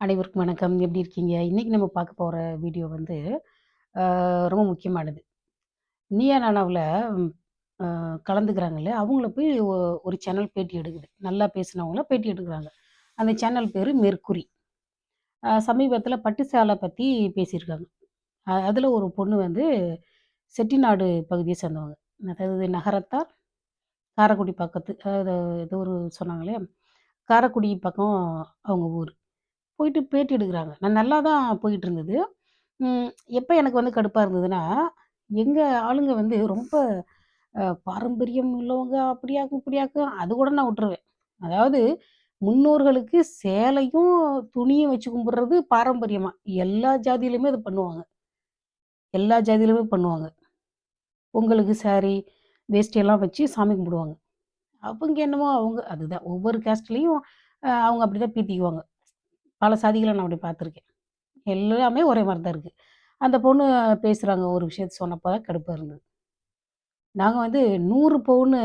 அனைவருக்கும் வணக்கம். எப்படி இருக்கீங்க? இன்றைக்கி நம்ம பார்க்க போகிற வீடியோ வந்து, ரொம்ப முக்கியமானது. நீயா நானாவில் கலந்துக்கிறாங்கல்ல, அவங்கள போய் ஒரு சேனல் பேட்டி எடுக்குது. நல்லா பேசினவங்கள பேட்டி எடுக்கிறாங்க அந்த சேனல் பேர் மெர்க்குரி. சமீபத்தில் பட்டு சேலை பற்றி பேசியிருக்காங்க. அதில் ஒரு பொண்ணு வந்து செட்டிநாடு பகுதியை சேர்ந்தவங்க. அதாவது நகரத்தார், காரைக்குடி பக்கத்து அதாவது ஏதோ ஒரு சொன்னாங்களே காரக்குடி காரைக்குடி பக்கம் அவங்க ஊர் போயிட்டு பேட்டி எடுக்கிறாங்க நான் நல்லா தான் போயிட்டு இருந்தது எப்போ எனக்கு வந்து கடுப்பாக இருந்ததுன்னா, எங்கள் ஆளுங்க வந்து ரொம்ப பாரம்பரியம் உள்ளவங்க அப்படியாக்கும், இப்படியாக்கும் அது கூட நான் விட்டுருவேன். அதாவது முன்னோர்களுக்கு சேலையும், துணியும் வச்சு கும்பிடுறது பாரம்பரியமாக எல்லா ஜாதியிலுமே அது பண்ணுவாங்க. எல்லா ஜாதியிலுமே பண்ணுவாங்க. பொங்கலுக்கு சாரி, வேஷ்டியெல்லாம் வச்சு சாமி கும்பிடுவாங்க. அவங்க என்னமோ அவங்க அதுதான் ஒவ்வொரு கேஸ்ட்லேயும் அவங்க அப்படி தான் பீத்திக்குவாங்க. பல சாதிகள நான் அப்படி பார்த்துருக்கேன். எல்லாமே ஒரே மாதிரி தான் இருக்குது அந்த பொண்ணு பேசுகிறாங்க ஒரு விஷயத்த சொன்னப்போ தான் கடுப்பாக இருந்தது. நாங்கள் வந்து நூறு பவுனு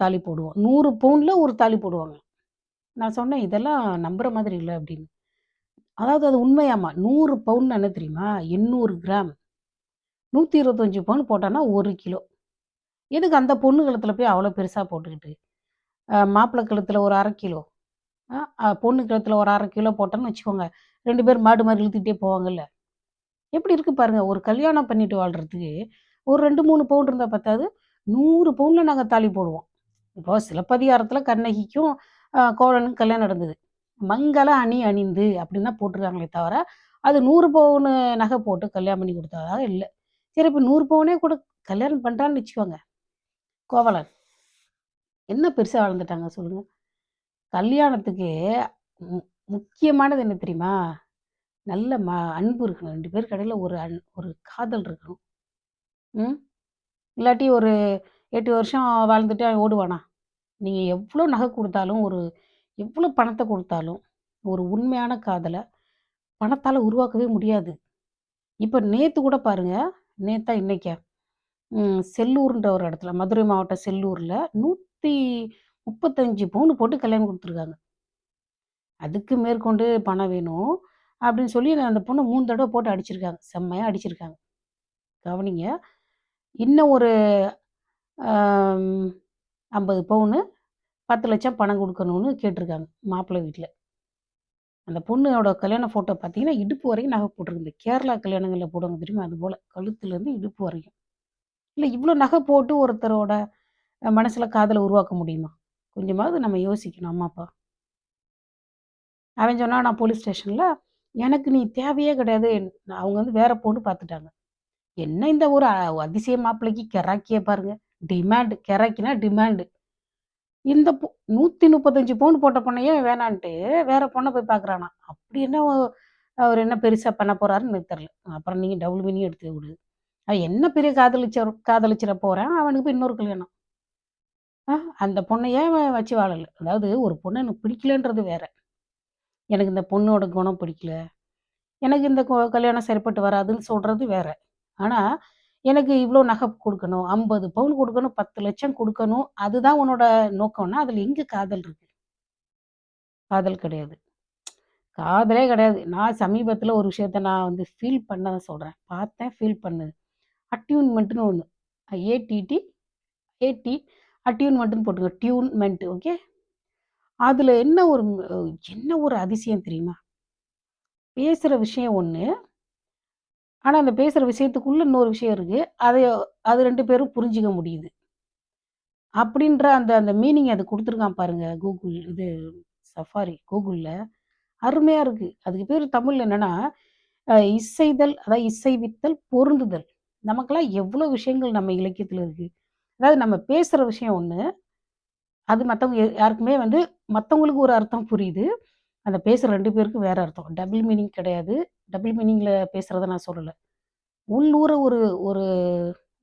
தாலி போடுவோம். நூறு பவுனில் ஒரு தாலி போடுவாங்க. நான் சொன்னேன், "இதெல்லாம் நம்புகிற மாதிரி இல்லை அப்படின்னு. அதாவது அது உண்மையாமா. நூறு பவுன் என்ன தெரியுமா? 800 கிராம். 125 பவுன் போட்டான்னா ஒரு கிலோ. எதுக்கு அந்த பொண்ணு கழுத்தில் போய் அவ்வளோ பெருசாக போட்டுக்கிட்டு? மாப்பிள்ளை கழுத்தில் ஒரு அரை கிலோ. பொண்ணு கிழத்துல ஒரு அரை கிலோ போட்டோம்னு வச்சுக்கோங்க. ரெண்டு பேரும் மாடு மாதிரி இழுத்துக்கிட்டே போவாங்கல்ல. எப்படி இருக்கு பாருங்க. ஒரு கல்யாணம் பண்ணிட்டு வாழ்றதுக்கு, ஒரு 2, 3 பவுன் இருந்தால் பத்தாது. நூறு பவுனில் நாங்கள் தாலி போடுவோம். இப்போ சிலப்பதிகாரத்தில் கண்ணகிக்கும், அ கோவலனுக்கும் கல்யாணம் நடந்தது. மங்கள அணி அணிந்து அப்படின்னா போட்டிருக்காங்களே தவிர, அது நூறு பவுனு நகை போட்டு கல்யாணம் பண்ணி கொடுத்ததாக இல்லை சரி இப்போ நூறு பவுனே கூட கல்யாணம் பண்ணுறான்னு வச்சுக்கோங்க. கோவலன். என்ன பெருசாக வளர்ந்துட்டாங்க சொல்லுங்கள் கல்யாணத்துக்கு மு முக்கியமானது என்ன தெரியுமா? நல்ல ம அன்பு இருக்கணும். ரெண்டு பேருக்கு இடையில ஒரு அன் ஒரு காதல் இருக்கணும். ம். இல்லாட்டி ஒரு எட்டு வருஷம் வாழ்ந்துட்டு அவன் ஓடுவானா? நீங்கள் எவ்வளோ நகை கொடுத்தாலும் ஒரு எவ்வளோ பணத்தை கொடுத்தாலும் ஒரு உண்மையான காதலை பணத்தால் உருவாக்கவே முடியாது. இப்போ நேற்று கூட பாருங்கள் நேத்தா இன்னைக்கா? செல்லூர்ன்ற ஒரு இடத்துல, மதுரை மாவட்டம் செல்லூரில் நூற்றி 135 பவுன் போட்டு கல்யாணம் கொடுத்துருக்காங்க அதுக்கு மேற்கொண்டு பணம் வேணும். அப்படின்னு சொல்லி அந்த பொண்ணை மூணு தடவை போட்டு அடிச்சிருக்காங்க. செம்மையாக அடிச்சிருக்காங்க. கவனிங்க. இன்னும் ஒரு ஐம்பது பவுனு பத்து லட்சம் பணம் கொடுக்கணும்னு கேட்டிருக்காங்க மாப்பிள்ளை வீட்டில் அந்த பொண்ணோட கல்யாண ஃபோட்டோ பார்த்தீங்கன்னா, இடுப்பு வரையும் நகை போட்டிருக்கு. கேரளா கல்யாணங்களில் போடுவாங்க தெரியுமா? அது போல் கழுத்துலேருந்து இடுப்பு வரையும். இல்லை இவ்வளோ நகை போட்டு ஒருத்தரோட மனசில் காதலை உருவாக்க முடியுமா? கொஞ்சமாவது நம்ம யோசிக்கணும் அம்மா, அப்பா. அவன் சொன்னான், "நான் போலீஸ் ஸ்டேஷன்ல, எனக்கு நீ தேவையே கிடையாது. அவங்க வந்து வேற பொண்ணு பார்த்துட்டாங்க." என்ன இந்த ஒரு அதிசய மாப்பிள்ளைக்கு கெராக்கிய பாருங்க. டிமாண்டு கெராக்கினா டிமாண்டு. இந்த பொ 135 பவுன் போட்ட பொண்ணையே வேணான்ட்டு, வேற பொண்ணை போய் பார்க்குறானாம். அப்படி என்ன அவர் என்ன பெருசா பண்ண போறாருன்னு எனக்கு தெரியல. அப்புறம் நீங்க டபுள் மீனிங் எடுத்து விடு. அவன் என்ன பெரிய காதலிச்ச காதலிச்சிட போறான், அவனுக்கு போய் இன்னொரு கல்யாணம். அந்த பொண்ணையே ஏன் வச்சு வாழலை அதாவது ஒரு பொண்ணு எனக்கு பிடிக்கலன்றது வேற. எனக்கு இந்த பொண்ணோட குணம் பிடிக்கல. எனக்கு இந்த கல்யாணம் சரிப்பட்டு வராதுன்னு சொல்கிறது வேற. ஆனால் எனக்கு இவ்வளோ நகை கொடுக்கணும் ஐம்பது பவுன் கொடுக்கணும் பத்து லட்சம் கொடுக்கணும் அதுதான் உன்னோட நோக்கம்னா, அதில் எங்கே காதல் இருக்கு? காதல் கிடையாது. காதலே கிடையாது. நான் சமீபத்தில் ஒரு விஷயத்த நான் வந்து ஃபீல் பண்ணதை சொல்கிறேன் பார்த்தேன், ஃபீல் பண்ணது. அட்யூன்மென்ட்ன்னு ஒன்று ஏடிடி, ஏடி அட்யூன்மென்ட்ன்னு போட்டுக்கோ. டியூன்மெண்ட் ஓகே. அதில் என்ன ஒரு என்ன ஒரு அதிசயம் தெரியுமா? பேசுகிற விஷயம் ஒன்று ஆனால் அந்த பேசுகிற விஷயத்துக்குள்ளே இன்னொரு விஷயம் இருக்குது அதை அது ரெண்டு பேரும் புரிஞ்சுக்க முடியுது. அப்படின்ற அந்த அந்த மீனிங் அது கொடுத்துருக்கான் பாருங்க. கூகுள் இது சஃபாரி கூகுளில் அருமையாக இருக்குது அதுக்கு பேர் தமிழ் என்னென்னா இசைதல் அதாவது இசைவித்தல், பொருந்துதல். நமக்கெல்லாம் எவ்வளோ விஷயங்கள் நம்ம இலக்கியத்தில் இருக்குது அதாவது நம்ம பேசுகிற விஷயம் ஒன்று அது மற்றவங்க யாருக்குமே வந்து மற்றவங்களுக்கு ஒரு அர்த்தம் புரியுது. அந்த பேசுகிற ரெண்டு பேருக்கும் வேறு அர்த்தம். டபுள் மீனிங் கிடையாது. டபுள் மீனிங்கில் பேசுகிறத நான் சொல்லலை உள்ளூர ஒரு ஒரு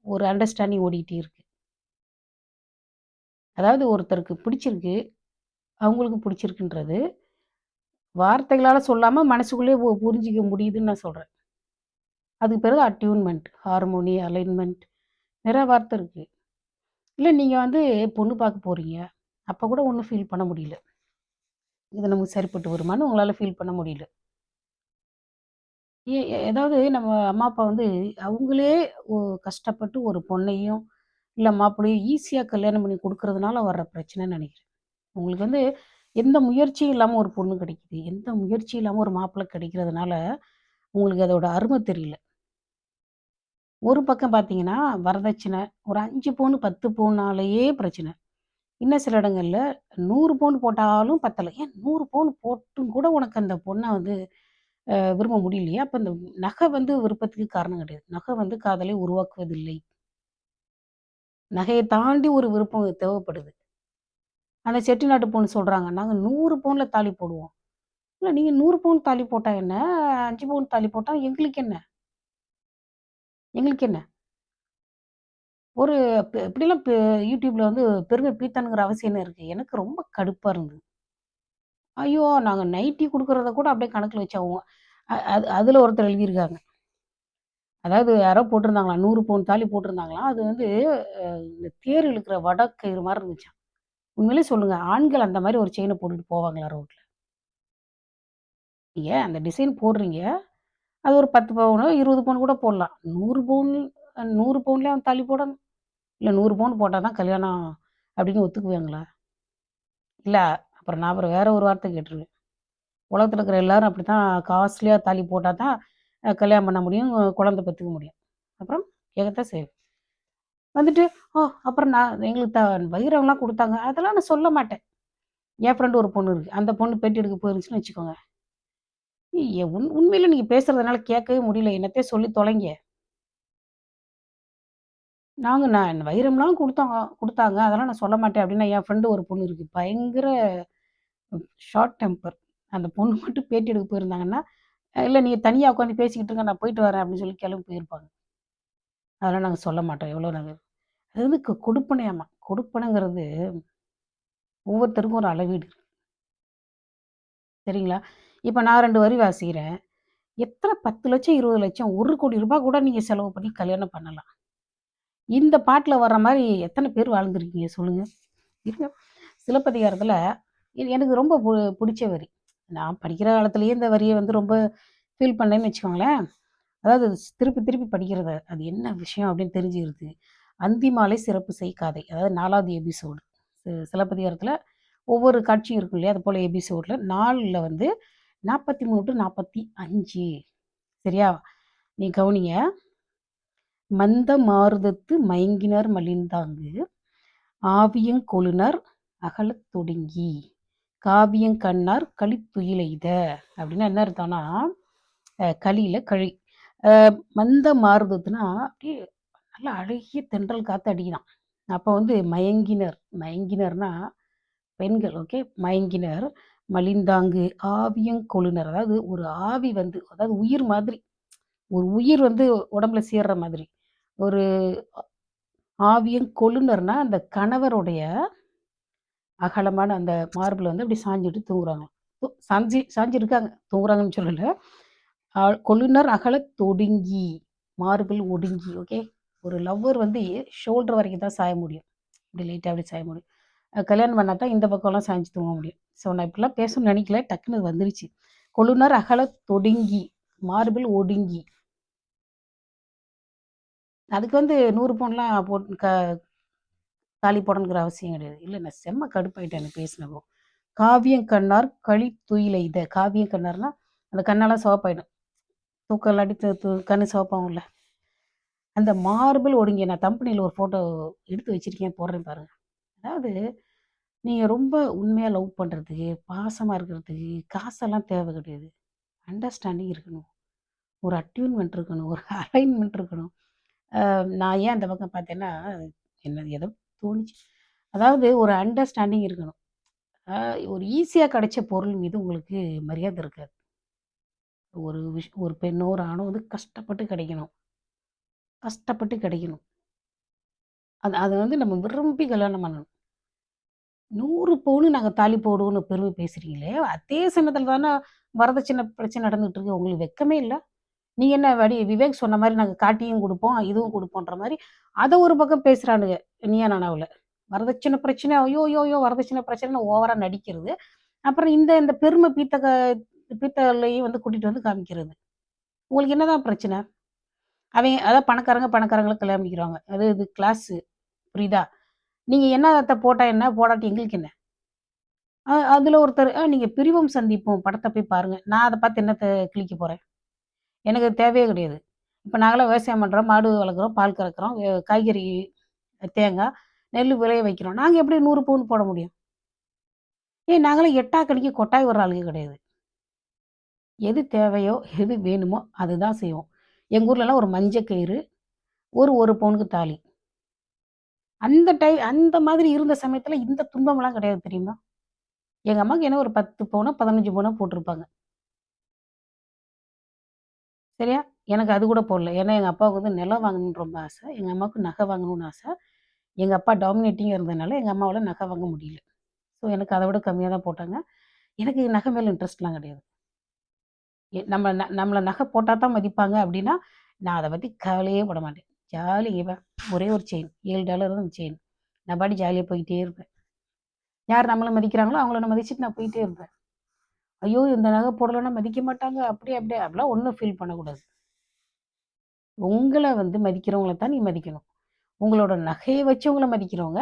ஒரு அண்டர்ஸ்டாண்டிங் ஓடிக்கிட்டே இருக்கு. அதாவது ஒருத்தருக்கு பிடிச்சிருக்கு, அவங்களுக்கு பிடிச்சிருக்குன்றது, வார்த்தைகளால் சொல்லாமல் மனசுக்குள்ளேயே புரிஞ்சிக்க முடியுதுன்னு நான் சொல்கிறேன் அதுக்கு பிறகு அட்யூன்மெண்ட் ஹார்மோனி, அலைன்மெண்ட் நிறைய வார்த்தை இருக்குது இல்லை நீங்கள் வந்து பொண்ணு பார்க்க போகிறீங்க அப்போ கூட ஒன்றும் ஃபீல் பண்ண முடியல. இது நமக்கு சரிப்பட்டு வருமான்னு உங்களால் ஃபீல் பண்ண முடியல. ஏ ஏதாவது நம்ம அம்மா, அப்பா வந்து அவங்களே கஷ்டப்பட்டு ஒரு பொண்ணையும், இல்லை மாப்பிள்ளையும் ஈஸியாக கல்யாணம் பண்ணி கொடுக்கறதுனால வர்ற பிரச்சனைன்னு நினைக்கிறேன் உங்களுக்கு வந்து எந்த முயற்சியும் இல்லாமல் ஒரு பொண்ணு கிடைக்குது. எந்த முயற்சியும் இல்லாமல் ஒரு மாப்பிள்ளை கிடைக்கிறதுனால, உங்களுக்கு அதோட அருமை தெரியல. ஒரு பக்கம் பார்த்தீங்கன்னா, வரதட்சணை ஒரு அஞ்சு பவுன் பத்து பவுனாலேயே பிரச்சனை. இன்னும் சில இடங்களில் நூறு பவுன் போட்டாலும் பத்தலை ஏன் நூறு பவுன் போட்டும் கூட உனக்கு அந்த பொண்ணை வந்து விரும்ப முடியலையா? அப்போ அந்த நகை வந்து விருப்பத்துக்கு காரணம் கிடையாது. நகை வந்து காதலை உருவாக்குவதில்லை. நகையை தாண்டி ஒரு விருப்பம் தேவைப்படுது. அந்த செட்டிநாட்டு பொண்ணு சொல்கிறாங்க நாங்கள் நூறு பவுனில் தாலி போடுவோம்." இல்லை நீங்கள் நூறு பவுன் தாலி போட்டால் என்ன? அஞ்சு பவுன் தாலி போட்டால் எங்களுக்கு என்ன? எங்களுக்கு என்ன? ஒரு இப்படிலாம் பெ வந்து பெருமை பீத்தணுங்கிற அவசியம் என்ன இருக்கு? எனக்கு ரொம்ப கடுப்பா இருந்தது. ஐயோ! நாங்க நைட்டி கொடுக்குறத கூட அப்படியே கணக்குல வச்சாவோம் அது அதுல ஒருத்தர் எழுதியிருக்காங்க. அதாவது யாரோ போட்டிருந்தாங்களா நூறு பவுன் தாலி போட்டிருந்தாங்களாம். அது வந்து இந்த தேர் இழுக்கிற வடக்கயிறு மாதிரி இருந்துச்சான் உண்மையிலே சொல்லுங்க, ஆண்கள் அந்த மாதிரி ஒரு செயினை போட்டுட்டு போவாங்களா ரோட்ல? ஏன் அந்த டிசைன் போடுறீங்க. அது ஒரு 10 பவுனோ, 20 பவுன் கூட போடலாம். நூறு பவுன் நூறு பவுன்லேயே அவன் தாலி போடணும்? இல்லை நூறு பவுன் போட்டால் தான் கல்யாணம் அப்படின்னு ஒத்துக்குவேங்களா இல்லை அப்புறம் நான் அப்புறம் வேற ஒரு வார்த்தை கேட்டுருவேன். உலகத்தில் இருக்கிற எல்லாரும் அப்படி தான் காஸ்ட்லியாக தாலி போட்டால் தான் கல்யாணம் பண்ண முடியும், குழந்தை பெற்றுக்க முடியும். அப்புறம் கேட்கத்தான் செய்வேன். வந்துட்டு, "ஓ! அப்புறம் நான் எங்களுக்கு த வைரம்லாம் கொடுத்தாங்க அதெல்லாம் நான் சொல்ல மாட்டேன். என் ஃப்ரெண்டு ஒரு பொண்ணு இருக்குது அந்த பொண்ணு பெட்டி எடுக்க போயிருந்துச்சுன்னு வச்சுக்கோங்க. உண் உண்மையில நீங்க பேசுகிறதுனால கேட்கவே முடியல. என்னத்த சொல்லி தொலைங்க. நாங்க நான் வைரம்லாம் கொடுத்தோம் கொடுத்தாங்க அதெல்லாம் நான் சொல்ல மாட்டேன் அப்படின்னா என் ஃப்ரெண்டு ஒரு பொண்ணு இருக்கு. பயங்கர ஷார்ட் டெம்பர். அந்த பொண்ணு மட்டும் பேட்டி எடுக்க போயிருந்தாங்கன்னா, இல்லை நீங்கள் தனியாக உட்காந்து பேசிக்கிட்டு இருங்க. நான் போயிட்டு வரேன்" அப்படின்னு சொல்லி கிளம்பி போயிருப்பாங்க. அதெல்லாம் நாங்கள் சொல்ல மாட்டோம். எவ்வளோ நாங்கள் அது வந்து கொடுப்பனையாமா. கொடுப்பனைங்கிறது ஒவ்வொருத்தருக்கும் ஒரு அளவீடு சரிங்களா? இப்போ நான் ரெண்டு வரி வாசிக்கிறேன். எத்தன 10,00,000 20,00,000 ரூ. 1,00,00,000 கூட நீங்கள் செலவு பண்ணி கல்யாணம் பண்ணலாம். இந்த பாட்டில் வர்ற மாதிரி எத்தனை பேர் வாழ்ந்துருக்கீங்க சொல்லுங்கள் இருங்க. சிலப்பதிகாரத்தில் எனக்கு ரொம்ப பு வரி. நான் படிக்கிற காலத்துலேயே இந்த வரியை வந்து ரொம்ப ஃபீல் பண்ணேன்னு வச்சுக்கோங்களேன். அதாவது திருப்பி திருப்பி படிக்கிறது. அது என்ன விஷயம் அப்படின்னு தெரிஞ்சுக்கிறது. "அந்திமாலை சிறப்பு செய் காதை" அதாவது நாலாவது எபிசோடு. சிலப்பதிகாரத்தில் ஒவ்வொரு காட்சியும் இருக்கும் இல்லையா? அது போல் எபிசோடில் நாளில் வந்து நாற்பத்தி மூணு டு நாற்பத்தி அஞ்சு சரியா? நீ கவனிங்க. "மந்த மாறுதத்து மயங்கினர் மலிந்தாங்கு, ஆவியங் கொளுநர் அகலத் தொடுங்கி, காவியங் கண்ணார் களித்துயிலெய்த" அப்படின்னா என்ன அர்த்தம்னா, களியில் களியில கழி. மந்த மாருதத்துனா அப்படியே நல்லா அழகிய தென்றல் காத்து அடிக்கிறான் அப்போ வந்து மயங்கினர் மயங்கினர்னா பெண்கள் ஓகே. மயங்கினர் மலிந்தாங்கு ஆவியங்கொழுனர் அதாவது ஒரு ஆவி வந்து அதாவது உயிர் மாதிரி. ஒரு உயிர் வந்து உடம்புல சேர்ற மாதிரி. ஒரு ஆவியங் கொளுநர்னா அந்த கணவருடைய அகலமான அந்த மார்பில் வந்து அப்படி சாஞ்சுட்டு தூங்குறாங்க சாஞ்சி சாஞ்சிருக்காங்க. தூங்குறாங்கன்னு சொல்லல. அ கொளுநர் அகலத் தொடுங்கி, மார்பில் ஒடுங்கி ஓகே. ஒரு லவ்வர் வந்து ஷோல்டர் வரைக்கும் தான் சாய முடியும். இப்படி லேட்டாக அப்படி சாய முடியும். கல்யாணம் பண்ணா தான் இந்த பக்கம்லாம் சாஞ்சு தூங்க முடியும். ஸோ நான் இப்படிலாம் பேசணும்னு நினைக்கல டக்குன்னு வந்துருச்சு. கொழுநர் அகல தொடுங்கி, மார்பிள் ஒடுங்கி. அதுக்கு வந்து நூறு பவுன்லாம் போட்டு க தாலி போடணுங்கிற அவசியம் கிடையாது. இல்லை நான் செம்ம கடுப்பாயிட்டேன் எனக்கு பேசினப்போ. காவியம் கண்ணார் களி துயில இதை காவியம் கண்ணார்னா, அந்த கண்ணெல்லாம் சிவப்பாயிடும். தூக்கம் இல்லாட்டி தூ கண் கண்ணு சிவப்பாகும்ல. அந்த மார்பிள் ஒடுங்கி நான் கம்பெனியில் ஒரு ஃபோட்டோ எடுத்து வச்சிருக்கேன். போடுறேன் பாருங்கள் அதாவது நீங்கள் ரொம்ப உண்மையாக லவ் பண்ணுறதுக்கு பாசமாக இருக்கிறதுக்கு காசெல்லாம் தேவை கிடையாது. அண்டர்ஸ்டாண்டிங் இருக்கணும். ஒரு அட்யூன்மெண்ட் இருக்கணும். ஒரு அலைன்மெண்ட் இருக்கணும். நான் ஏன் அந்த பக்கம் பார்த்தேன்னா, என்ன ஏதோ தோணுச்சு. அதாவது ஒரு அண்டர்ஸ்டாண்டிங் இருக்கணும். ஒரு ஈஸியாக கிடைச்ச பொருள் மீது உங்களுக்கு மரியாதை இருக்காது. ஒரு விஷ் ஒரு பெண்ணோ, ஒரு ஆணோ வந்து கஷ்டப்பட்டு கிடைக்கணும். கஷ்டப்பட்டு கிடைக்கணும். அது அதை வந்து நம்ம விரும்பி கல்யாணம் பண்ணணும். நூறு பவுனு நாங்கள் தாலி போடுவோம்னு பெருமை பேசுறீங்களே! அதே சமயத்தில் தானே வரதட்சணை பிரச்சனை நடந்துகிட்டு இருக்கு. உங்களுக்கு வெட்கமே இல்லை நீ என்ன வடி விவேக் சொன்ன மாதிரி நாங்கள் காட்டியும் கொடுப்போம் இதுவும் கொடுப்போன்ற மாதிரி அதை ஒரு பக்கம் பேசுகிறானுங்க நீயா நானாவில் வரதட்சணை பிரச்சனை, ஐயோ! யோ யோ வரதட்சணை பிரச்சனை ஓவராக நடிக்கிறது. அப்புறம் இந்த இந்த பெருமை பீத்த பீத்தலையும் வந்து கூட்டிட்டு வந்து காமிக்கிறது. உங்களுக்கு என்னதான் பிரச்சனை? அவங்க அதாவது பணக்காரங்க பணக்காரங்களை கல்யாணம் பண்ணிக்கிறாங்க. அது இது கிளாஸு. புரியுதா? நீங்கள் என்ன அதை போட்டால் என்ன? போடாட்டி எங்களுக்கு என்ன? அதில் ஒருத்தர் நீங்கள் நீங்க சந்திப்போம்" படத்தை போய் பாருங்கள் நான் அதை பார்த்து என்னத்தை கிளிக்க போகிறேன் எனக்கு அது தேவையே கிடையாது. இப்போ நாங்களாம் விவசாயம் பண்ணுறோம் மாடு வளர்க்குறோம், பால் கறக்குறோம், காய்கறி, தேங்காய், நெல் விளைய வைக்கிறோம். நாங்கள் எப்படி நூறு பவுன் போட முடியும்? ஏன் நாங்களே எட்டா கணிக்கு கொட்டாய் விடுற ஆளுங்க கிடையாது. எது தேவையோ, எது வேணுமோ அதுதான் செய்வோம். எங்கள் ஊர்லலாம் ஒரு மஞ்ச கயிறு, ஒரு ஒரு பவுனுக்கு தாலி. அந்த டை அந்த மாதிரி இருந்த சமயத்தில் இந்த துன்பம்லாம் கிடையாது தெரியுமா? எங்கள் அம்மாவுக்கு என்ன ஒரு 10 பவுனோ, 15 பவுனோ போட்டிருப்பாங்க. சரியா? எனக்கு அது கூட போடல. ஏன்னா எங்கள் அப்பாவுக்கு வந்து நிலம் வாங்கணும்னு ரொம்ப ஆசை. எங்கள் அம்மாவுக்கு நகை வாங்கணும்னு ஆசை. எங்கள் அப்பா டாமினேட்டிங் இருந்ததுனால எங்கள் அம்மாவால் நகை வாங்க முடியல. ஸோ எனக்கு அதை விட கம்மியாக தான் போட்டாங்க. எனக்கு நகை மேலே இன்ட்ரெஸ்ட்லாம் கிடையாது. எ நம்ம ந நகை போட்டால் தான் மதிப்பாங்க அப்படின்னா நான் அதை பற்றி கவலையே பட மாட்டேன். ஜாலி இவ ஒரே ஒரு செயின் ஏழு டாலர் தான் செயின். நான் பாடி ஜாலியாக போயிட்டே இருப்பேன். யார் நம்மளை மதிக்கிறாங்களோ அவங்கள நான் மதிச்சுட்டு நான் போயிட்டே இருப்பேன். ஐயோ! இந்த நகை போடலன்னா மதிக்க மாட்டாங்க. அப்படி அப்படியே அப்படிலாம் ஒன்றும் ஃபீல் பண்ணக்கூடாது. உங்களை வந்து மதிக்கிறவங்கள தான் நீ மதிக்கணும். உங்களோட நகையை வச்சு உங்களை மதிக்கிறவங்க,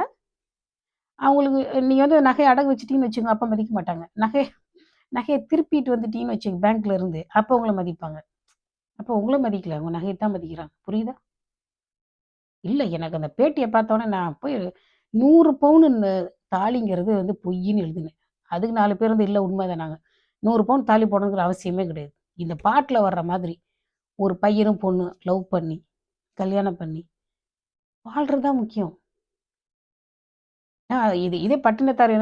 அவங்களுக்கு நீங்கள் வந்து நகையை அடகு வச்சுட்டீங்கன்னு வச்சுக்கோங்க, அப்போ மதிக்க மாட்டாங்க. நகை நகையை திருப்பிட்டு வந்துட்டீங்கன்னு வச்சுக்க பேங்க்ல இருந்து, அப்போ உங்களை மதிப்பாங்க. அப்போ உங்களை மதிக்கல. உங்க நகையை தான் மதிக்கிறாங்க. புரியுதா? இல்லை எனக்கு அந்த பேட்டியை பார்த்தோன்னே நான் போய் நூறு பவுனு இந்த தாலிங்கிறது வந்து பொய்ன்னு எழுதுனேன் அதுக்கு நாலு பேர் வந்து இல்லை உண்மைதான் நாங்கள் நூறு பவுன் தாலி போடணுங்கிற அவசியமே கிடையாது. இந்த பாட்டில் வர்ற மாதிரி ஒரு பையனும் பொண்ணு லவ் பண்ணி, கல்யாணம் பண்ணி, வாழ்றது தான் முக்கியம். இது இதே பட்டினத்தார் என்ன